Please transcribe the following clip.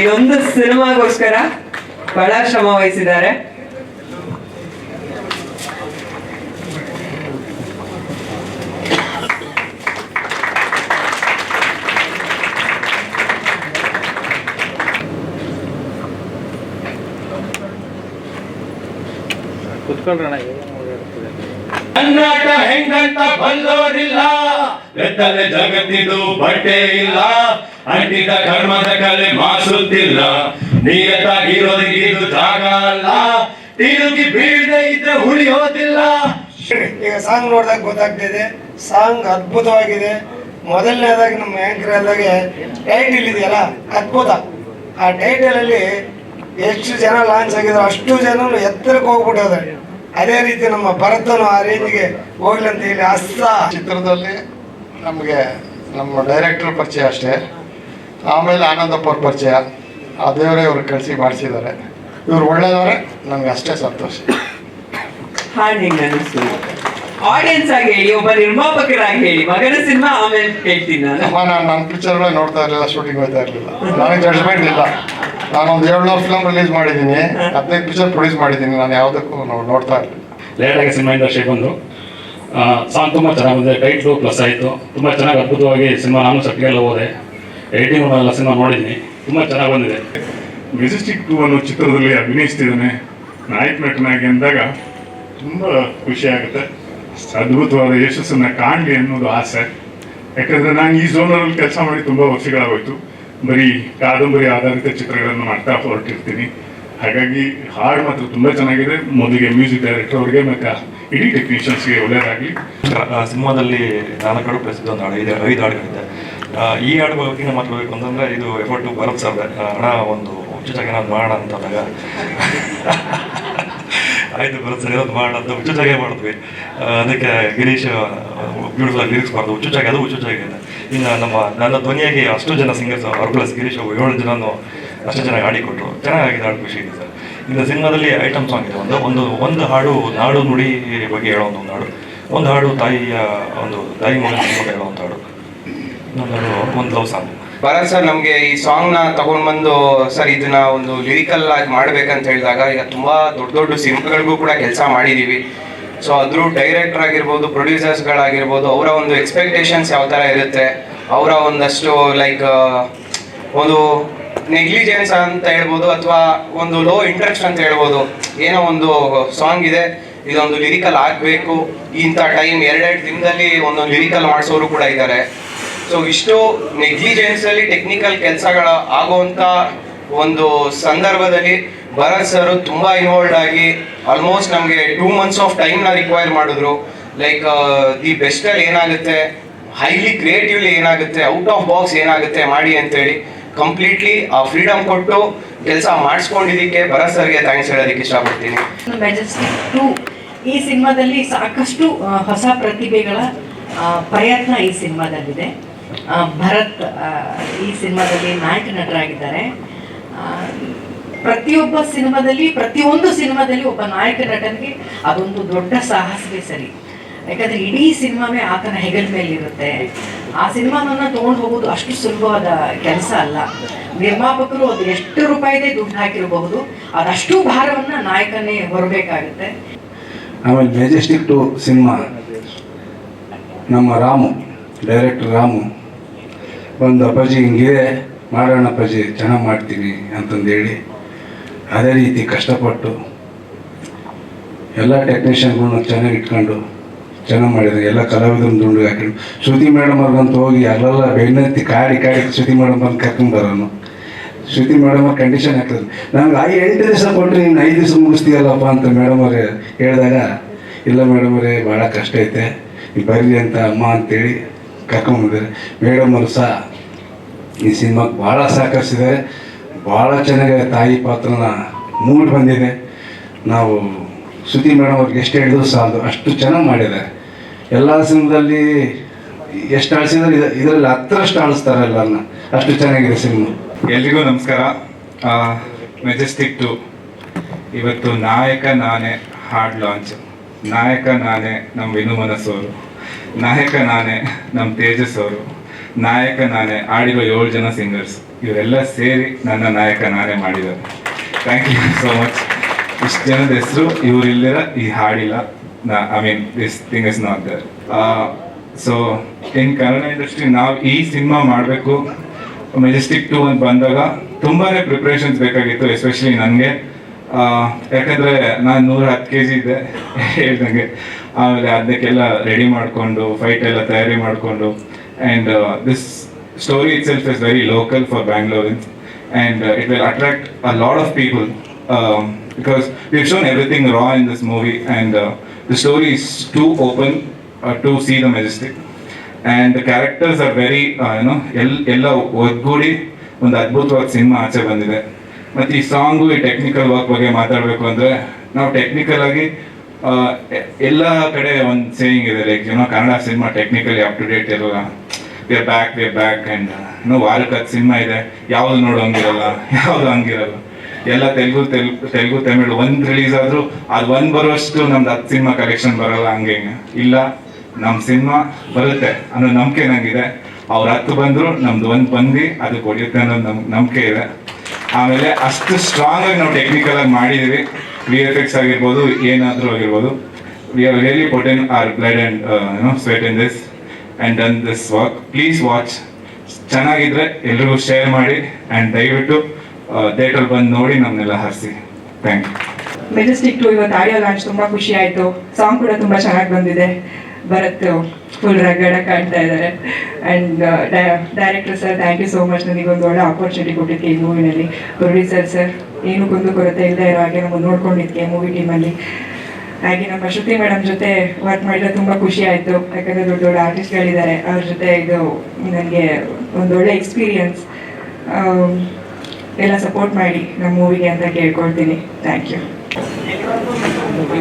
ಇದೊಂದು ಸಿನಿಮಾಗೋಸ್ಕರ ಬಹಳ ಶ್ರಮ ವಹಿಸಿದ್ದಾರೆ. ಕುತ್ಕೊಳ್ರಣ ಕನ್ನಡ ಹೆಂಗಂತ ಬಲ್ಲೋರಿಲ್ಲ ಬೆತ್ತಲೆ ಜಗತ್ತಿದು ಬಟ್ಟೆ ಇಲ್ಲ. ಅಂಟಿದ ಕರ್ಮದ ಕಲೆ ಮಾಸುತ್ತಿಲ್ಲ. ನಿಯತ ಇರೋದಿಗಿದು ಜಾಗ ಅಲ್ಲ. ತಿರುಗಿ ಬೀಳದೆ ಇದ್ರೆ ಉಳಿಯೋದಿಲ್ಲ ಈಗ ಸಾಂಗ್ ನೋಡಿದಾಗ ಗೊತ್ತಾಗ್ತಿದೆ. ಸಾಂಗ್ ಅದ್ಭುತವಾಗಿದೆ. ಮೊದಲನೇದಾಗಿ ನಮ್ಮ ಆಂಕರ್ ಆದಾಗೆ ಟೈಟಲ್ ಇದೆಯಲ್ಲ ಅದ್ಭುತ. ಆ ಟೈಟಲಲ್ಲಿ ಎಷ್ಟು ಜನ ಲಾಂಚ್ ಆಗಿದ್ರು ಅಷ್ಟು ಜನ ಎತ್ತರಕ್ಕೆ ಹೋಗ್ಬಿಟ್ಟಿದ್ದಾರೆ. ಅದೇ ರೀತಿ ನಮ್ಮ ಭರತನು ಆ ರೇಂಜ್ಗೆ ಹೋಗ್ಲಿ ಅಂತ ಹೇಳಿ ಅಸ್ತ ಚಿತ್ರದಲ್ಲಿ ನಮಗೆ ನಮ್ಮ ಡೈರೆಕ್ಟರ್ ಪರಿಚಯ ಅಷ್ಟೇ. ಆಮೇಲೆ ಆನಂದಪ್ಪ ಅವ್ರ ಪರಿಚಯ. ಆ ದೇವರೇ ಇವ್ರು ಕಳಿಸಿ ಮಾಡಿಸಿದ್ದಾರೆ. ಇವ್ರು ಒಳ್ಳೆಯವರೇ ನನಗೆ ಅಷ್ಟೇ ಸಂತೋಷ. ಹಾಡು ಹೆಂಗ್ ಆಡಿಯನ್ಸ್ ಆಗಿ ಹೇಳಿ ಒಬ್ಬ ನಿರ್ಮಾಪಕರಾಗಿ ಹೇಳಿ. ಮಗನ ಸಿನಿಮಾ ಆಮೇಲೆ ಹೇಳ್ತೀನಿ ನಾನು. ಅಮ್ಮ ನಾನು ನನ್ನ ಪಿಕ್ಚರ್ಗಳೇ ನೋಡ್ತಾ ಇರಲಿಲ್ಲ ಶೂಟಿಂಗ್ ಹೋಗ್ತಾ ಇರಲಿಲ್ಲ. ನನಗೆ ಜಡ್ಜ್ಮೆಂಟ್ ಇಲ್ಲ. ನಾನೊಂದು ಏಳ್ನೂರು ಫಿಲ್ಮ್ ರಿಲೀಸ್ ಮಾಡಿದ್ದೀನಿ. ಹದಿನೈದು ಪಿಕ್ಚರ್ ಪ್ರೊಡ್ಯೂಸ್ ಮಾಡಿದ್ದೀನಿ. ನಾನು ಯಾವುದಕ್ಕೂ ನೋಡ್ತಾ ಇರಲಿಲ್ಲ. ಲೇಟಾಗಿ ಸಿನಿಮಾ ಇಂಡಸ್ಟ್ರಿ ಬಂದು ಸಾಂಗ್ ತುಂಬ ಚೆನ್ನಾಗಿ ಬಂದಿದೆ ಟೈಟ್ಲು ಪ್ಲಸ್ ಆಯಿತು. ತುಂಬ ಚೆನ್ನಾಗಿ ಅದ್ಭುತವಾಗಿ ಸಿನಿಮಾ ನಾನು ಸಟ್ಟಿಗೆಲ್ಲ ಹೋದೆ. ಏಯ್ಟೀನ್ ಎಲ್ಲ ಸಿನಿಮಾ ನೋಡಿದ್ದೀನಿ ತುಂಬ ಚೆನ್ನಾಗಿ ಬಂದಿದೆ. ಮೆಜೆಸ್ಟಿಕ್ ಟೂ ಅನ್ನೋ ಚಿತ್ರದಲ್ಲಿ ಅಭಿನಯಿಸ್ತಿದ್ದಾನೆ ನಾಯಕ ನಟನಾಗಿ ಅಂದಾಗ ತುಂಬ ಖುಷಿ ಆಗುತ್ತೆ. ಅದ್ಭುತವಾದ ಯಶಸ್ಸನ್ನು ಕಾಣಲಿ ಅನ್ನೋದು ಆಸೆ. ಯಾಕಂದರೆ ನಾನು ಈ ಝೋನಲ್ಲಿ ಕೆಲಸ ಮಾಡಿ ತುಂಬ ವರ್ಷಗಳಾಗೋಯ್ತು. ಬರೀ ಕಾದಂಬರಿ ಆಧಾರಿತ ಚಿತ್ರಗಳನ್ನು ಮಾಡ್ತಾ ಹೊರಟಿರ್ತೀನಿ. ಹಾಗಾಗಿ ಹಾಡು ಮಾತ್ರ ತುಂಬ ಚೆನ್ನಾಗಿದೆ. ಮೊದಲಿಗೆ ಮ್ಯೂಸಿಕ್ ಡೈರೆಕ್ಟರ್ ಅವ್ರಿಗೆ ಮತ್ತು ಇಡೀ ಟೆಕ್ನಿಷಿಯನ್ಸ್ಗೆ ಒಳ್ಳೆಯದಾಗಲಿ ಸಿನಿಮಾದಲ್ಲಿ ನಾಲ್ಕು ಪ್ರಸಿದ್ಧ ಒಂದು ಹಾಡು ಇದೆ, ಐದು ಹಾಡುಗಳಿದೆ. ಈ ಹಾಡು ಬಗ್ಗೆ ಮಾತಾಡಬೇಕು ಅಂತಂದರೆ ಇದು ಎಫರ್ಟ್ ಭರತ್ ಸರ್. ಹಣ ಒಂದು ಉಚಿತಾಗಿ ನಾನು ಮಾಡೋಣ ಅಂತಂದಾಗ ಆಯ್ತು ಭರತ್ ಸರ್ ಏನಾದ್ರು ಮಾಡೋಣ ಅಂತ ಹುಚ್ಚುಚಾಗೆ ಮಾಡಿದ್ವಿ ಅದಕ್ಕೆ ಗಿರೀಶ್ ಬ್ಯೂಟಿಫುಲ್ ಲಿರಿಕ್ಸ್ ಮಾಡಿದ್ರು ಹುಚ್ಚುಚಾಗಿ, ಅದು ಹುಚ್ಚುಚಾಗಿ ಇದೆ ಇನ್ನು ನಮ್ಮ, ನನ್ನ ಧ್ವನಿಯಾಗಿ ಅಷ್ಟು ಜನ ಸಿಂಗರ್ಸ್ ಅವ್ರ ಪ್ಲಸ್ ಗಿರೀಶ್ ಏಳು ಜನನೂ ಅಷ್ಟು ಚೆನ್ನಾಗಿ ಹಾಡಿ ಕೊಟ್ಟರು ಚೆನ್ನಾಗಿದೆ ಹಾಡು ಖುಷಿ ಇದೆ ಸರ್. ಇನ್ನು ಸಿನಿಮಾದಲ್ಲಿ ಐಟಮ್ ಸಾಂಗ್ ಇದೆ. ಒಂದು ಒಂದು ಒಂದು ಹಾಡು, ನಾಡು ನುಡಿ ಬಗ್ಗೆ ಹೇಳೋ ಒಂದು ಹಾಡು. ಒಂದು ಹಾಡು ತಾಯಿಯ ಒಂದು ತಾಯಿ ಮಗನ ಬಗ್ಗೆ ಹಾಡು. ಒಂದು ಲವ್ ಸಾಂಗ್ ಭರತ್ ಸರ್, ನಮಗೆ ಈ ಸಾಂಗ್ನ ತಗೊಂಡ್ ಬಂದು ಸರ್, ಇದನ್ನ ಒಂದು ಲಿರಿಕಲ್ ಆಗಿ ಮಾಡ್ಬೇಕಂತ ಹೇಳಿದಾಗ ಈಗ ತುಂಬಾ ದೊಡ್ಡ ದೊಡ್ಡ ಸಿನಿಮಾಗಳಿಗೂ ಕೂಡ ಕೆಲಸ ಮಾಡಿದೀವಿ. ಸೊ ಅದ್ರ ಡೈರೆಕ್ಟರ್ ಆಗಿರ್ಬೋದು ಪ್ರೊಡ್ಯೂಸರ್ಸ್ಗಳಾಗಿರ್ಬೋದು ಅವರ ಒಂದು ಎಕ್ಸ್ಪೆಕ್ಟೇಷನ್ಸ್ ಯಾವ ಥರ ಇರುತ್ತೆ? ಅವರ ಒಂದಷ್ಟು ಲೈಕ್ ಒಂದು ನೆಗ್ಲಿಜೆನ್ಸ್ ಅಂತ ಹೇಳ್ಬೋದು ಅಥವಾ ಒಂದು ಲೋ ಇಂಟ್ರೆಸ್ಟ್ ಅಂತ ಹೇಳ್ಬೋದು. ಏನೋ ಒಂದು ಸಾಂಗ್ ಇದೆ. ಇದೊಂದು ಲಿರಿಕಲ್ ಆಗಬೇಕು. ಇಂಥ ಟೈಮ್ ಎರಡೆರಡು ದಿನದಲ್ಲಿ ಒಂದೊಂದು ಲಿರಿಕಲ್ ಮಾಡಿಸೋರು ಕೂಡ ಇದ್ದಾರೆ. ಸೊ ಇಷ್ಟು ನೆಗ್ಲಿಜೆನ್ಸ್ ಅಲ್ಲಿ ಟೆಕ್ನಿಕಲ್ ಕೆಲಸಗಳ ಆಗುವಂತ ಒಂದು ಸಂದರ್ಭದಲ್ಲಿ ಭರತ್ ಸರ್ ತುಂಬಾ ಇನ್ವಾಲ್ವ್ ಆಗಿ ಆಲ್ಮೋಸ್ಟ್ ನಮಗೆ ಟೂ ಮಂತ್ಸ್ ಆಫ್ ಟೈಮ್ನ ರಿಕ್ವೈರ್ ಮಾಡಿದ್ರು. ಲೈಕ್ ದಿ ಬೆಸ್ಟ್ ಅಲ್ಲಿ ಏನಾಗುತ್ತೆ? ಹೈಲಿ ಕ್ರಿಯೇಟಿವ್ಲಿ ಏನಾಗುತ್ತೆ? ಔಟ್ ಆಫ್ ಬಾಕ್ಸ್ ಏನಾಗುತ್ತೆ? ಮಾಡಿ ಅಂತೇಳಿ. ಕಂಪ್ಲೀಟ್ಲಿ ಆ ಫ್ರೀಡಮ್ ಕೊಟ್ಟು ಕೆಲಸ ಮಾಡಿಸ್ಕೊಂಡಿದ್ದಕ್ಕೆ ಭರತ್ ಸರ್ಗೆ ಥ್ಯಾಂಕ್ಸ್ ಹೇಳೋದಕ್ಕೆ ಇಷ್ಟಪಡ್ತೀನಿ. ಟು ಈ ಸಿನಿಮಾದಲ್ಲಿ ಸಾಕಷ್ಟು ಹೊಸ ಪ್ರತಿಭೆಗಳ ಪ್ರಯತ್ನ ಈ ಸಿನಿಮಾದಲ್ಲಿದೆ. ಭರತ್ ಈ ಸಿನಿಮಾದಲ್ಲಿ ನಾಯಕ ನಟರಾಗಿದ್ದಾರೆ. ಪ್ರತಿಯೊಬ್ಬ ಸಿನಿಮಾದಲ್ಲಿ, ಪ್ರತಿಯೊಂದು ಸಿನಿಮಾದಲ್ಲಿ ಒಬ್ಬ ನಾಯಕ ನಟನಿಗೆ ಅದೊಂದು ದೊಡ್ಡ ಸಾಹಸವೇ ಸರಿ. ಯಾಕಂದ್ರೆ ಇಡೀ ಸಿನಿಮಾವೇ ಆತನ ಹೆಗಲ ಮೇಲೆ ಇರುತ್ತೆ ಆ ಸಿನಿಮಾನ ತಗೊಂಡು ಹೋಗೋದು ಅಷ್ಟು ಸುಲಭವಾದ ಕೆಲಸ ಅಲ್ಲ. ನಿರ್ಮಾಪಕರು ಅದು ಎಷ್ಟು ರೂಪಾಯಿದೆ ದುಡ್ಡು ಹಾಕಿರಬಹುದು, ಅದಷ್ಟು ಭಾರವನ್ನ ನಾಯಕನೇ ಹೊರಬೇಕಾಗುತ್ತೆ. ಆಮೇಲೆ ಮೆಜೆಸ್ಟಿಕ್ ಟು ಸಿನಿಮಾ. ನಮ್ಮ ರಾಮು, ಡೈರೆಕ್ಟರ್ ರಾಮು ಒಂದು ಅಪ್ಪಾಜಿ ಹಿಂಗಿದೆ, ಮಾಡೋಣ ಅಪ್ಪಾಜಿ, ಚೆನ್ನಾಗಿ ಮಾಡ್ತೀನಿ ಅಂತಂದೇಳಿ ಅದೇ ರೀತಿ ಕಷ್ಟಪಟ್ಟು ಎಲ್ಲ ಟೆಕ್ನಿಷಿಯನ್ಗಳನ್ನ ಚೆನ್ನಾಗಿ ಇಟ್ಕೊಂಡು ಚೆನ್ನಾಗಿ ಮಾಡಿದ್ರು, ಎಲ್ಲ ಕಲಾವಿದರನ್ನ ದುಂಡು ಹಾಕಿದ್ರು. ಶ್ರುತಿ ಮೇಡಮ್ ಅವ್ರಿಗಂತ ಹೋಗಿ ಅಲ್ಲೆಲ್ಲ ಬೆನ್ನತ್ತಿ ಕಾಡಿ ಕಾಡಿ ಶ್ರುತಿ ಮೇಡಮ್ ಬಂದು ಕರ್ಕೊಂಡು ಬರೋನು ಶ್ರುತಿ ಮೇಡಮ್ ಅವ್ರ ಕಂಡೀಷನ್ ಹಾಕಿದ್ರು. ನಂಗೆ ಆ ಎಂಟು ದಿವಸ ಕೊಟ್ಟರೆ ನೀನು ಐದು ದಿವಸ ಮುಗಿಸ್ತೀಯಲ್ಲಪ್ಪ ಅಂತ ಮೇಡಮ್ ಅವ್ರೆ ಹೇಳಿದಾಗ, ಇಲ್ಲ ಮೇಡಮ್ ಅವರೇ ಭಾಳ ಕಷ್ಟ ಐತೆ. ನೀವು ಬರ್ರಿ ಅಂತ ಅಮ್ಮ ಅಂತೇಳಿ ಕರ್ಕೊಂಬಂದಿದ್ದಾರೆ. ಮೇಡಮ್ ಅವರು ಸಹ ಈ ಸಿನಿಮಾಗೆ ಭಾಳ ಸಹಕರಿಸಿದ್ದಾರೆ ಭಾಳ ಚೆನ್ನಾಗಿ ತಾಯಿ ಪಾತ್ರನ ಮೂಡ್ ಬಂದಿದೆ. ನಾವು ಶ್ರುತಿ ಮೇಡಮ್ ಅವ್ರಿಗೆ ಎಷ್ಟು ಹೇಳಿದ್ರು ಸಾಲದು. ಅಷ್ಟು ಚೆನ್ನಾಗಿ ಮಾಡಿದ್ದಾರೆ. ಎಲ್ಲ ಸಿನಿಮಾದಲ್ಲಿ ಎಷ್ಟು ಆಳಿಸಿದ್ರೆ ಇದರಲ್ಲಿ ಹತ್ತರಷ್ಟು ಆಳಿಸ್ತಾರೆ ಎಲ್ಲರನ್ನ. ಅಷ್ಟು ಚೆನ್ನಾಗಿದೆ ಸಿನಿಮಾ. ಎಲ್ರಿಗೂ ನಮಸ್ಕಾರ. Majestic two. ಇವತ್ತು ನಾಯಕ ನಾನೇ ಹಾಡ್ ಲಾಂಚ್. ನಾಯಕ ನಾನೇ ನಮ್ಮ ವಿನು ಮನಸ್ಸವರು ನಾಯಕ ನಾನೇ ನಮ್ಮ ತೇಜಸ್ ಅವರು ನಾಯಕ ನಾನೇ ಆಡಿರೋ ಏಳು ಜನ ಸಿಂಗರ್ಸ್. ಇವರೆಲ್ಲ ಸೇರಿ ನನ್ನ ನಾಯಕ ನಾನೇ ಮಾಡಿದ್ದಾರೆ. ಥ್ಯಾಂಕ್ ಯು ಸೋ ಮಚ್ ಇಷ್ಟು ಜನದ ಹೆಸರು ಇವರಿಲ್ಲದ ಈ ಹಾಡಿಲ್ಲ. I mean this thing is not there so in Kannada industry ನಾವು ಈ ಸಿನಿಮಾ ಮಾಡಬೇಕು. ಮೆಜೆಸ್ಟಿಕ್ ಟು ಅಂತ ಬಂದಾಗ ತುಂಬಾ ಪ್ರಿಪ್ರೇಷನ್ಸ್ ಬೇಕಾಗಿತ್ತು ಎಸ್ಪೆಷಲಿ ನನಗೆ. ಯಾಕಂದ್ರೆ ನಾನು ನೂರ ಹತ್ತು ಕೆ ಜಿ ಇದ್ದೆ ಹೇಳ್ದಂಗೆ. ಆಮೇಲೆ ಅದಕ್ಕೆಲ್ಲ ರೆಡಿ ಮಾಡಿಕೊಂಡು ಫೈಟ್ ಎಲ್ಲ ತಯಾರಿ ಮಾಡಿಕೊಂಡು. And this story itself is very local for Bangaloreans and it will attract a lot of people because you shown everything raw in this movie uh, the story is too open uh, to see the majestic. And the characters are very uh, ಎಲ್ ಎಲ್ಲ ಒಗ್ಗೂಡಿ ಒಂದು ಅದ್ಭುತವಾದ cinema ಆಚೆ ಬಂದಿದೆ. ಮತ್ತು ಈ song ಈ ಟೆಕ್ನಿಕಲ್ ವರ್ಕ್ ಬಗ್ಗೆ ಮಾತಾಡಬೇಕು ಅಂದರೆ ನಾವು ಟೆಕ್ನಿಕಲ್ ಆಗಿ ಎಲ್ಲ ಕಡೆ ಒಂದು ಸೇಯಿಂಗ್ ಇದೆ ಲೈಕ್ ಏನೋ Kannada cinema technically up to date ಇರಲ್ಲ. We back we back and ಇನ್ನೂ ವಾರಕ್ಕೆ ಹತ್ತು ಸಿನಿಮಾ ಇದೆ. ಯಾವುದು ನೋಡೋಂಗಿರಲ್ಲ ಯಾವುದು ಹಂಗಿರಲ್ಲ. ಎಲ್ಲ ತೆಲುಗು ತೆಲುಗು, ತಮಿಳು ಒಂದು ರಿಲೀಸ್ ಆದರೂ ಅದು ಒಂದು ಬರುವಷ್ಟು ನಮ್ದು ಹತ್ತು ಸಿನಿಮಾ ಕಲೆಕ್ಷನ್ ಬರಲ್ಲ ಹಂಗೆ ಇಲ್ಲ ನಮ್ಮ ಸಿನಿಮಾ ಬರುತ್ತೆ ಅನ್ನೋ ನಂಬಿಕೆ ನಂಗಿದೆ. ಅವ್ರ ಹತ್ತು ಬಂದ್ರು, ನಮ್ದು ಒಂದು ಬಂದು ಅದು ಕೊಡಿಯುತ್ತೆ ಅನ್ನೋ ನಮ್, ನಂಬಿಕೆ ಇದೆ. ಆಮೇಲೆ ಅಷ್ಟು ಸ್ಟ್ರಾಂಗ್ ಆಗಿ ನಾವು ಟೆಕ್ನಿಕಲ್ ಆಗಿ ಮಾಡಿದೀವಿ. ವಿ ಎಫ್ ಎಕ್ಸ್ ಆಗಿರ್ಬೋದು, ಏನಾದರೂ ಆಗಿರ್ಬೋದು. We are really put in our blood and no sweat in this and done this work please watch ಚೆನ್ನಾಗಿದ್ರೆ ಎಲ್ರಿಗೂ ಶೇರ್ ಮಾಡಿ ಆ್ಯಂಡ್ ದಯವಿಟ್ಟು ಥಿಯೇಟರ್ ಬಂದು ನೋಡಿ ನಮ್ಮನ್ನೆಲ್ಲ ಹರಿಸಿ. ಥ್ಯಾಂಕ್ ಯು ಮೆಜೆಸ್ಟಿಕ್ ಟು ಇವತ್ತು ಆಡಿಯೋ ಲಾಂಚ್ ತುಂಬ ಖುಷಿ ಆಯಿತು. ಸಾಂಗ್ ಕೂಡ ತುಂಬ ಚೆನ್ನಾಗಿ ಬಂದಿದೆ. ಭರತ್ ಫುಲ್ ರಗಡ ಕಾಣ್ತಾ ಇದ್ದಾರೆ and director sir thank you so much ನನಗೆ ಒಂದು ಒಳ್ಳೆ ಆಪರ್ಚುನಿಟಿ ಕೊಟ್ಟಿದ್ದಕ್ಕೆ ಈ ಮೂವಿನಲ್ಲಿ ಪ್ರೊಡ್ಯೂಸರ್ ಸರ್ ಏನು ಕುಂದು ಕೊರತೆ ಇಲ್ಲದೆ ಇರೋ ಹಾಗೆ ನಮ್ಮನ್ನು ನೋಡ್ಕೊಂಡಿದ್ದಕ್ಕೆ ಮೂವಿ ಟೀಮಲ್ಲಿ ಹಾಗೆ ನಮ್ಮ ಶ್ರುತಿ ಮೇಡಮ್ ಜೊತೆ ವರ್ಕ್ ಮಾಡಿದ್ರೆ ತುಂಬ ಖುಷಿ ಆಯಿತು. ಯಾಕಂದರೆ ದೊಡ್ಡ ದೊಡ್ಡ ಆರ್ಟಿಸ್ಟ್ಗಳಿದ್ದಾರೆ ಅವ್ರ ಜೊತೆ ಇದು, ನನಗೆ ಒಂದು ಒಳ್ಳೆ ಎಕ್ಸ್ಪೀರಿಯನ್ಸ್ ಎಲ್ಲ ಸಪೋರ್ಟ್ ಮಾಡಿ ನಮ್ಮ ಮೂವಿಗೆ ಅಂತ ಕೇಳ್ಕೊಳ್ತೀನಿ. Thank you movie